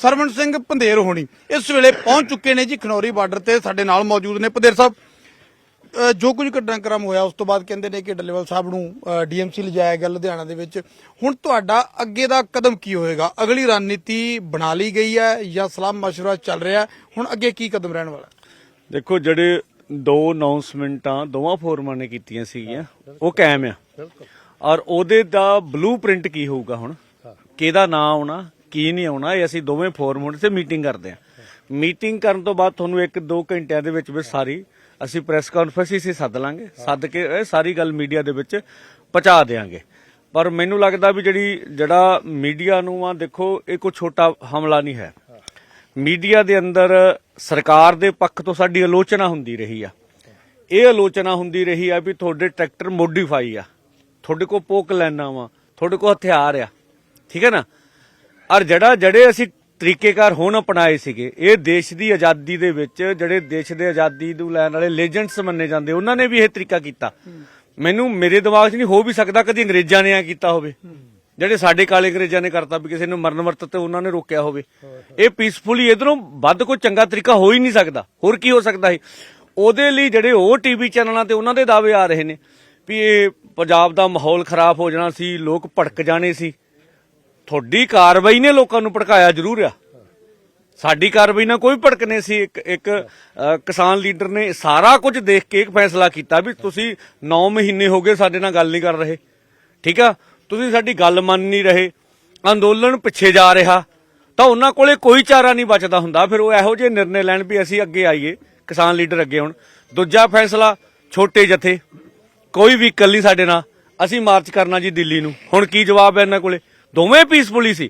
ਸਰਵਣ ਸਿੰਘ ਪੰਧੇਰ ਹੋਣੀ। ਇਸ ਵੇਲੇ ਪਹੁੰਚ ਚੁੱਕੇ ਨੇ ਜੀ ਖਨੌਰੀ ਬਾਰਡਰ ਤੇ ਸਾਡੇ ਨਾਲ ਮੌਜੂਦ ਨੇ ਪੰਧੇਰ ਸਾਹਿਬ। ਜੋ ਕੁਝ ਘਟਨਾਕ੍ਰਮ ਹੋਇਆ ਉਸ ਤੋਂ ਬਾਅਦ ਕਹਿੰਦੇ ਨੇ ਕਿ ਡੱਲੇਵਾਲ ਸਾਹਿਬ ਨੂੰ ਡੀਐਮਸੀ ਲਿਜਾਇਆ ਗਿਆ ਲੁਧਿਆਣਾ ਦੇ ਵਿੱਚ। ਹੁਣ ਤੁਹਾਡਾ ਅੱਗੇ ਦਾ ਕਦਮ ਕੀ ਹੋਏਗਾ? ਅਗਲੀ ਰਣਨੀਤੀ ਬਣਾ ਲਈ ਗਈ ਹੈ ਜਾਂ ਸਲਾਹ ਮਸ਼ਵਰਾ ਚੱਲ ਰਿਹਾ? ਹੈ? ਹੁਣ ਅੱਗੇ ਕੀ ਕਦਮ ਰਹਿਣ ਵਾਲਾ? ਦੇਖੋ ਜਿਹੜੇ ਦੋ ਅਨਾਉਂਸਮੈਂਟਾਂ ਦੋਵਾਂ ਫੋਰਮਾਂ ਨੇ ਕੀਤੀਆਂ ਸੀਗੀਆਂ ਉਹ ਕਾਇਮ ਆ। ਔਰ ਉਹਦੇ ਦਾ ਬਲੂਪ੍ਰਿੰਟ ਕੀ ਹੋਊਗਾ ਹੁਣ? ਕਿਹਦਾ ਨਾਂ ਆਉਣਾ? ਕੀ ਨਹੀਂ ਆਉਣਾ, ਇਹ ਅਸੀਂ ਦੋਵੇਂ ਫੋਰਮ ਤੇ ਮੀਟਿੰਗ ਕਰਦੇ ਆ ਮੀਟਿੰਗ ਕਰਨ ਤੋਂ ਬਾਅਦ ਤੁਹਾਨੂੰ 1-2 ਘੰਟਿਆਂ ਦੇ ਵਿੱਚ ਵਿੱਚ ਸਾਰੀ ਅਸੀਂ ਪ੍ਰੈਸ ਕਾਨਫਰੰਸ ਹੀ ਸੱਦ ਲਾਂਗੇ। ਸੱਦ ਕੇ ਇਹ ਸਾਰੀ ਗੱਲ ਮੀਡੀਆ ਦੇ ਵਿੱਚ ਪਹੁੰਚਾ ਦੇਾਂਗੇ ਪਰ ਮੈਨੂੰ ਲੱਗਦਾ ਵੀ ਜਿਹੜੀ, ਜਿਹੜਾ ਮੀਡੀਆ ਨੂੰ ਆ ਦੇਖੋ, ਇਹ ਕੋਈ ਛੋਟਾ ਹਮਲਾ ਨਹੀਂ ਹੈ। ਮੀਡੀਆ ਦੇ ਅੰਦਰ ਸਰਕਾਰ ਦੇ ਪੱਖ ਤੋਂ ਸਾਡੀ ਆਲੋਚਨਾ ਹੁੰਦੀ ਰਹੀ ਆ। ਇਹ ਆਲੋਚਨਾ ਹੁੰਦੀ ਰਹੀ ਆ ਵੀ ਤੁਹਾਡੇ ਟਰੈਕਟਰ ਮੋਡੀਫਾਈ ਆ। ਤੁਹਾਡੇ ਕੋਲ ਪੋਕ ਲੈਣਾ ਵਾ, ਤੁਹਾਡੇ ਕੋਲ ਹਥਿਆਰ ਆ। ਠੀਕ ਹੈ ਨਾ? ਔਰ ਜਿਹੜਾ ਜਿਹੜੇ ਅਸੀਂ ਤਰੀਕੇਕਾਰ ਹੁਣ ਅਪਣਾਏ ਸੀਗੇ, ਇਹ ਦੇਸ਼ ਦੀ ਆਜ਼ਾਦੀ ਦੇ ਵਿੱਚ, ਜਿਹੜੇ ਦੇਸ਼ ਦੇ ਆਜ਼ਾਦੀ ਨੂੰ ਲੈਣ ਵਾਲੇ ਲੈਜੈਂਡਸ ਮੰਨੇ ਜਾਂਦੇ, ਉਹਨਾਂ ਨੇ ਵੀ ਇਹ ਤਰੀਕਾ ਕੀਤਾ। ਮੈਨੂੰ ਮੇਰੇ ਦਿਮਾਗ 'ਚ ਨਹੀਂ ਹੋ ਵੀ ਸਕਦਾ ਕਦੀ ਅੰਗਰੇਜ਼ਾਂ ਨੇ ਆ ਕੀਤਾ ਹੋਵੇ। ਜਿਹੜੇ ਸਾਡੇ ਕਾਲੇ ਅੰਗਰੇਜ਼ਾਂ ਨੇ ਕਰਤਾ ਵੀ ਕਿਸੇ ਨੂੰ ਮਰਨ ਵਰਤ ਤੇ ਉਹਨਾਂ ਨੇ ਰੋਕਿਆ ਹੋਵੇ। ਇਹ ਪੀਸਫੁਲੀ ਇਧਰੋਂ ਵੱਧ ਕੋਈ ਚੰਗਾ ਤਰੀਕਾ ਹੋ ਹੀ ਨਹੀਂ ਸਕਦਾ। ਹੋਰ ਕੀ ਹੋ ਸਕਦਾ ਹੈ ਉਹਦੇ ਲਈ ਜਿਹੜੇ ਉਹ ਟੀਵੀ ਚੈਨਲਾਂ ਤੇ ਉਹਨਾਂ ਦੇ ਦਾਅਵੇ ਆ ਰਹੇ ਨੇ ਵੀ ਇਹ ਪੰਜਾਬ ਦਾ ਮਾਹੌਲ ਖਰਾਬ ਹੋ ਜਾਣਾ ਸੀ, ਲੋਕ ਭੜਕ ਜਾਣੇ ਸੀ। ਤੁਹਾਡੀ ਕਾਰਵਾਈ ਨੇ ਲੋਕਾਂ ਨੂੰ ਭੜਕਾਇਆ ਜ਼ਰੂਰ ਆ। ਸਾਡੀ ਕਾਰਵਾਈ ਨਾਲ ਕੋਈ ਭੜਕ ਨਹੀਂ ਸੀ। ਇੱਕ ਇੱਕ ਕਿਸਾਨ ਲੀਡਰ ਨੇ ਸਾਰਾ ਕੁਝ ਦੇਖ ਕੇ ਇੱਕ ਫੈਸਲਾ ਕੀਤਾ ਵੀ ਤੁਸੀਂ 9 ਮਹੀਨੇ ਹੋ ਗਏ ਸਾਡੇ ਨਾਲ ਗੱਲ ਨਹੀਂ ਕਰ ਰਹੇ। ਠੀਕ ਆ? ਤੁਸੀਂ ਸਾਡੀ ਗੱਲ ਮੰਨ ਨਹੀਂ ਰਹੇ। ਅੰਦੋਲਨ ਪਿੱਛੇ ਜਾ ਰਿਹਾ। ਤਾਂ ਉਹਨਾਂ ਕੋਲੇ ਕੋਈ ਚਾਰਾ ਨਹੀਂ ਬਚਦਾ ਹੁੰਦਾ। ਫਿਰ ਉਹ ਇਹੋ ਜਿਹੇ ਨਿਰਣੇ ਲੈਣ ਵੀ ਅਸੀਂ ਅੱਗੇ ਆਈਏ, ਕਿਸਾਨ ਲੀਡਰ ਅੱਗੇ ਹੁਣ। ਦੂਜਾ ਫੈਸਲਾ, ਛੋਟੇ ਜਥੇ। ਕੋਈ ਵੀ ਨਹੀਂ ਸਾਡੇ ਨਾਲ। ਅਸੀਂ ਮਾਰਚ ਕਰਨਾ ਜੀ ਦਿੱਲੀ ਨੂੰ। ਹੁਣ ਕੀ ਜਵਾਬ ਹੈ ਇਹਨਾਂ ਕੋਲੇ? ਦੋਵੇਂ ਪੀਸਫੁਲੀ ਸੀ।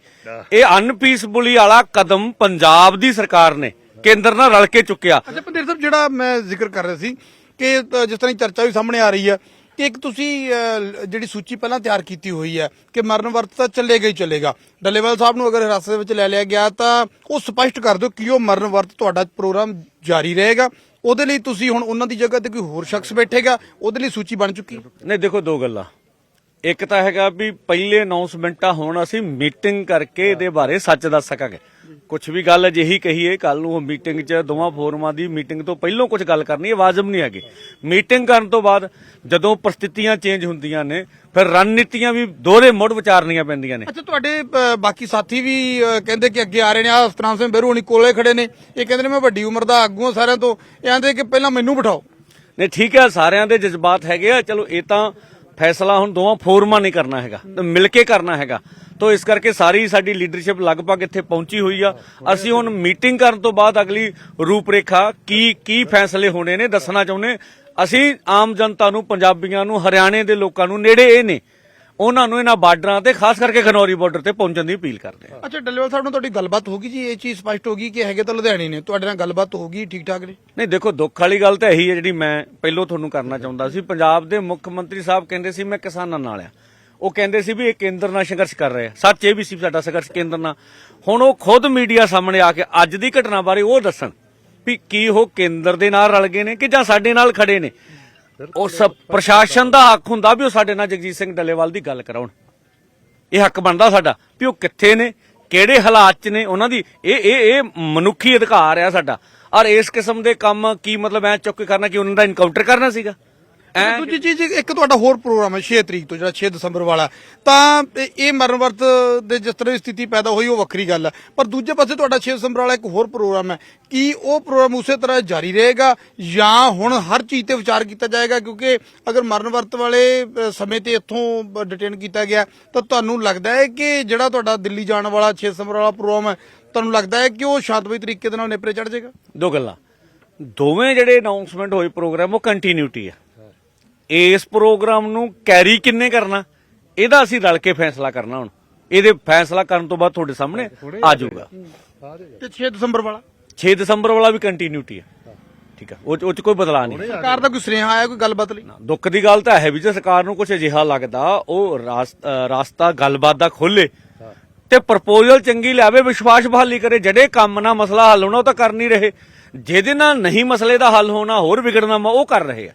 ਇਹ ਅਨਪੀਸਫੁਲੀ ਵਾਲਾ ਕਦਮ ਪੰਜਾਬ ਦੀ ਸਰਕਾਰ ਨੇ ਕੇਂਦਰ ਨਾਲ ਰਲ ਕੇ ਚੁੱਕਿਆ। ਅੱਛਾ ਪੰਧੇਰ ਸਾਹਿਬ ਜਿਹੜਾ ਮੈਂ ਜ਼ਿਕਰ ਕਰ ਰਿਹਾ ਸੀ ਕਿ ਜਿਸ ਤਰ੍ਹਾਂ ਚਰਚਾ ਵੀ ਸਾਹਮਣੇ ਆ ਰਹੀ ਹੈ ਕਿ ਇੱਕ ਤੁਸੀਂ ਜਿਹੜੀ ਸੂਚੀ ਪਹਿਲਾਂ ਤਿਆਰ ਕੀਤੀ ਹੋਈ ਹੈ ਕਿ ਮਰਨ ਵਰਤ ਤਾਂ ਚੱਲੇਗਾ ਹੀ ਚੱਲੇਗਾ। ਡੱਲੇਵਾਲ ਸਾਹਿਬ ਨੂੰ ਅਗਰ ਹਿਰਾਸਤ ਦੇ ਵਿੱਚ ਲੈ ਲਿਆ ਗਿਆ ਤਾਂ ਉਹ ਸਪਸ਼ਟ ਕਰ ਦਿਓ ਕਿ ਉਹ ਮਰਨ ਵਰਤ ਤੁਹਾਡਾ ਪ੍ਰੋਗਰਾਮ ਜਾਰੀ ਰਹੇਗਾ। ਉਹਦੇ ਲਈ ਤੁਸੀਂ ਹੁਣ ਉਹਨਾਂ ਦੀ ਜਗ੍ਹਾ ਤੇ ਕੋਈ ਹੋਰ ਸ਼ਖਸ ਬੈਠੇਗਾ ਉਹਦੇ ਲਈ ਸੂਚੀ ਬਣ ਚੁੱਕੀ ਨਹੀਂ ਦੇਖੋ ਦੋ ਗੱਲਾਂ। ਇੱਕ ਤਾਂ ਹੈਗਾ ਵੀ ਪਹਿਲੇ ਅਨਾਉਂਸਮੈਂਟਾਂ ਹੋਣ ਅਸੀਂ ਮੀਟਿੰਗ ਕਰਕੇ ਇਹਦੇ ਬਾਰੇ ਸੱਚ ਦੱਸ ਸਕਾਂਗੇ। ਕੁਝ ਵੀ ਗੱਲ ਅਜਿਹੀ ਕਹੀਏ ਕੱਲ ਨੂੰ ਉਹ ਮੀਟਿੰਗ 'ਚ ਦੋਵਾਂ ਫੋਰਮਾਂ ਦੀ ਮੀਟਿੰਗ ਤੋਂ ਪਹਿਲਾਂ ਕੁਝ ਗੱਲ ਕਰਨੀ ਇਹ ਵਾਜਬ ਨਹੀਂ ਹੈਗੀ। ਮੀਟਿੰਗ ਕਰਨ ਤੋਂ ਬਾਅਦ ਜਦੋਂ ਪ੍ਰਸਥਿਤੀਆਂ ਚੇਂਜ ਹੁੰਦੀਆਂ ਨੇ ਫਿਰ ਰਣਨੀਤੀਆਂ ਵੀ ਦੋਹਰੇ ਮੁੜ ਵਿਚਾਰਨੀਆਂ ਪੈਂਦੀਆਂ ਨੇ। ਅੱਛਾ ਤੁਹਾਡੇ ਅ, ਬਾਕੀ ਸਾਥੀ ਵੀ ਅ, ਕਹਿੰਦੇ ਕਿ ਅੱਗੇ ਆ ਰਹੇ ਨੇ ਆ ਸਤਨਾਮ ਸਿੰਘ ਬਹਿਰੂ ਹੁਣੀ ਕੋਲੇ ਖੜੇ ਨੇ। ਇਹ ਕਹਿੰਦੇ ਨੇ ਮੈਂ ਵੱਡੀ ਉਮਰ ਦਾ ਆਗੂ ਹਾਂ ਸਾਰਿਆਂ ਤੋਂ। ਇਹ ਆਂਦੇ ਕਿ ਪਹਿਲਾਂ ਮੈਨੂੰ ਬਿਠਾਓ। ਨਹੀਂ ਠੀਕ ਹੈ ਸਾਰਿਆਂ ਦੇ ਜਜ਼ਬਾਤ ਹੈਗੇ ਆ। ਚਲੋ ਇਹ ਤਾਂ ਫੈਸਲਾ ਹੁਣ ਦੋਵਾਂ ਫੋਰਮਾਂ ਨੇ ਕਰਨਾ ਹੈਗਾ ਮਿਲ ਕੇ ਕਰਨਾ ਹੈਗਾ। ਤੋਂ ਇਸ ਕਰਕੇ ਸਾਰੀ ਸਾਡੀ ਲੀਡਰਸ਼ਿਪ ਲਗਭਗ ਇੱਥੇ ਪਹੁੰਚੀ ਹੋਈ ਆ। ਅਸੀਂ ਹੁਣ ਮੀਟਿੰਗ ਕਰਨ ਤੋਂ ਬਾਅਦ ਅਗਲੀ ਰੂਪਰੇਖਾ ਕੀ ਕੀ ਫੈਸਲੇ ਹੋਣੇ ਨੇ ਦੱਸਣਾ ਚਾਹੁੰਦੇ। ਅਸੀਂ ਆਮ ਜਨਤਾ ਨੂੰ, ਪੰਜਾਬੀਆਂ ਨੂੰ, ਹਰਿਆਣੇ ਦੇ ਲੋਕਾਂ ਨੂੰ ਨੇੜੇ ਇਹ ਨੇ। ਉਹਨਾਂ ਨੂੰ ਇਹਨਾਂ ਬਾਰਡਰਾਂ ਤੇ ਖਾਸ ਕਰਕੇ ਖਨੌਰੀ ਬਾਰਡਰ ਤੇ ਪਹੁੰਚਣ ਦੀ ਅਪੀਲ ਕਰਦੇ ਆ ਅੱਛਾ ਡੱਲੇਵਾਲ ਸਾਹਿਬ ਨਾਲ ਤੁਹਾਡੀ ਗੱਲਬਾਤ ਹੋ ਗਈ ਜੀ? ਇਹ ਚੀਜ਼ ਸਪਸ਼ਟ ਹੋ ਗਈ ਕਿ ਹੈਗੇ ਤਾਂ ਲੁਧਿਆਣੇ ਨੇ। ਤੁਹਾਡੇ ਨਾਲ ਗੱਲਬਾਤ ਹੋ ਗਈ ਠੀਕ ਠਾਕ ਨੇ? ਨਹੀਂ ਦੇਖੋ ਦੁੱਖ ਵਾਲੀ ਗੱਲ ਤਾਂ ਇਹੀ ਹੈ ਜਿਹੜੀ ਮੈਂ ਪਹਿਲਾਂ ਤੁਹਾਨੂੰ ਕਰਨਾ ਚਾਹੁੰਦਾ ਸੀ। ਪੰਜਾਬ ਦੇ ਮੁੱਖ ਮੰਤਰੀ ਸਾਹਿਬ ਕਹਿੰਦੇ ਸੀ ਮੈਂ ਕਿਸਾਨਾਂ ਨਾਲ ਆ ਉਹ ਕਹਿੰਦੇ ਸੀ ਵੀ ਇਹ ਕੇਂਦਰ ਨਾਲ ਸੰਘਰਸ਼ ਕਰ ਰਹੇ ਆ। ਸੱਚ ਇਹ ਵੀ ਸੀ ਸਾਡਾ ਸੰਘਰਸ਼ ਕੇਂਦਰ ਨਾਲ। ਹੁਣ ਉਹ ਖੁਦ ਮੀਡੀਆ ਸਾਹਮਣੇ ਆ ਕੇ ਅੱਜ ਦੀ ਘਟਨਾ ਬਾਰੇ ਉਹ ਦੱਸਣ ਵੀ ਕੀ ਉਹ ਕੇਂਦਰ ਦੇ ਨਾਲ ਰਲ ਗਏ ਨੇ ਕਿ ਜਾਂ ਸਾਡੇ ਨਾਲ ਖੜੇ ਨੇ। ਉਸ ਪ੍ਰਸ਼ਾਸਨ ਦਾ ਹੱਕ ਹੁੰਦਾ ਵੀ ਉਹ ਸਾਡੇ ਨਾਲ ਜਗਜੀਤ ਸਿੰਘ ਡੱਲੇਵਾਲ ਦੀ ਗੱਲ ਕਰਾਉਣ। ਇਹ ਹੱਕ ਬਣਦਾ ਸਾਡਾ ਵੀ ਉਹ ਕਿੱਥੇ ਨੇ ਕਿਹੜੇ ਹਾਲਾਤ 'ਚ ਨੇ ਉਹਨਾਂ ਦੀ ਇਹ ਇਹ ਇਹ ਮਨੁੱਖੀ ਅਧਿਕਾਰ ਆ ਸਾਡਾ। ਔਰ ਇਸ ਕਿਸਮ ਦੇ ਕੰਮ ਕੀ ਮਤਲਬ ਐ ਚੁੱਕ ਕੇ ਕਰਨਾ ਕਿ ਉਹਨਾਂ ਦਾ ਇਨਕਾਊਂਟਰ ਕਰਨਾ ਸੀਗਾ? ਐ ਦੂਜੀ ਚੀਜ਼ ਇੱਕ ਤੁਹਾਡਾ ਹੋਰ ਪ੍ਰੋਗਰਾਮ ਹੈ 6 ਤਰੀਕ ਤੋਂ ਜਿਹੜਾ 6 ਦਸੰਬਰ ਵਾਲਾ। ਤਾਂ ਇਹ- ਇਹ ਮਰਨ ਵਰਤ ਦੇ ਜਿਸ ਤਰ੍ਹਾਂ ਦੀ ਸਥਿਤੀ ਪੈਦਾ ਹੋਈ ਉਹ ਵੱਖਰੀ ਗੱਲ ਹੈ। ਪਰ ਦੂਜੇ ਪਾਸੇ ਤੁਹਾਡਾ 6 ਦਸੰਬਰ ਵਾਲਾ ਇੱਕ ਹੋਰ ਪ੍ਰੋਗਰਾਮ ਹੈ ਕੀ ਉਹ ਪ੍ਰੋਗਰਾਮ ਉਸੇ ਤਰ੍ਹਾਂ ਜਾਰੀ ਰਹੇਗਾ ਜਾਂ ਹੁਣ ਹਰ ਚੀਜ਼ ਤੇ ਵਿਚਾਰ ਕੀਤਾ ਜਾਏਗਾ ਕਿਉਂਕਿ ਅਗਰ ਮਰਨ ਵਰਤ ਵਾਲੇ ਸਮੇਂ ਤੇ ਇੱਥੋਂ ਡਿਟੇਨ ਕੀਤਾ ਗਿਆ ਤਾਂ ਤੁਹਾਨੂੰ ਲੱਗਦਾ ਹੈ ਕਿ ਜਿਹੜਾ ਤੁਹਾਡਾ ਦਿੱਲੀ ਜਾਣ ਵਾਲਾ 6 ਦਸੰਬਰ ਵਾਲਾ ਪ੍ਰੋਗਰਾਮ ਹੈ ਤੁਹਾਨੂੰ ਲੱਗਦਾ ਹੈ ਕਿ ਉਹ ਸ਼ਾਂਤਮਈ ਤਰੀਕੇ ਦੇ ਨਾਲ ਨੇਪਰੇ ਚੜ ਜਾਏਗਾ? ਦੋ ਗੱਲਾਂ। ਦੋਵੇਂ ਜਿਹੜੇ ਅਨਾਉਂਸਮੈਂਟ ਹੋਏ ਪ੍ਰੋਗਰਾਮ ਉਹ ਕੰਟੀਨਿਊਟੀ ਆ ਇਸ ਪ੍ਰੋਗਰਾਮ ਨੂੰ ਕੈਰੀ ਕਿੰਨੇ ਕਰਨਾ? ਇਹਦਾ ਅਸੀਂ ਰਲ ਕੇ ਫੈਸਲਾ ਕਰਨਾ ਹੁਣ। ਇਹਦੇ ਫੈਸਲਾ ਕਰਨ ਤੋਂ ਬਾਅਦ ਤੁਹਾਡੇ ਸਾਹਮਣੇ ਆ ਜਾਊਗਾ। ਤੇ 6 ਦਸੰਬਰ ਵਾਲਾ। 6 ਦਸੰਬਰ ਵਾਲਾ ਵੀ ਕੰਟੀਨਿਊਟੀ ਆ। ਠੀਕ ਆ। ਉਹ 'ਚ- ਉਹ ਚ ਕੋਈ ਬਦਲਾਅ ਨਹੀਂ। ਸਰਕਾਰ ਦਾ ਕੋਈ ਸੁਨੇਹਾ ਆਇਆ ਕੋਈ ਗੱਲਬਾਤ ਲਈ? ਦੁੱਖ ਦੀ ਗੱਲ ਤਾਂ ਹੈ ਵੀ ਜੇ ਸਰਕਾਰ ਨੂੰ ਕੁਝ ਅਜਿਹਾ ਲੱਗਦਾ ਉਹ ਰਾਸਤਾ ਗੱਲਬਾਤ ਦਾ ਖੋਲੇ ਤੇ ਪ੍ਰਪੋਜ਼ਲ ਚੰਗੀ ਲਿਆਵੇ ਵਿਸ਼ਵਾਸ ਬਹਾਲੀ ਕਰੇ ਜਿਹੜੇ ਕੰਮ ਨਾਲ ਮਸਲਾ ਹੱਲ ਹੋਣਾ ਉਹ ਤਾਂ ਕਰ ਨਹੀਂ ਰਹੇ। ਜਿਹਦੇ ਨਾਲ ਨਹੀਂ ਮਸਲੇ ਦਾ ਹੱਲ ਹੋਣਾ ਹੋਰ ਵਿਗੜਨਾ ਵਾ ਉਹ ਕਰ ਰਹੇ ਆ।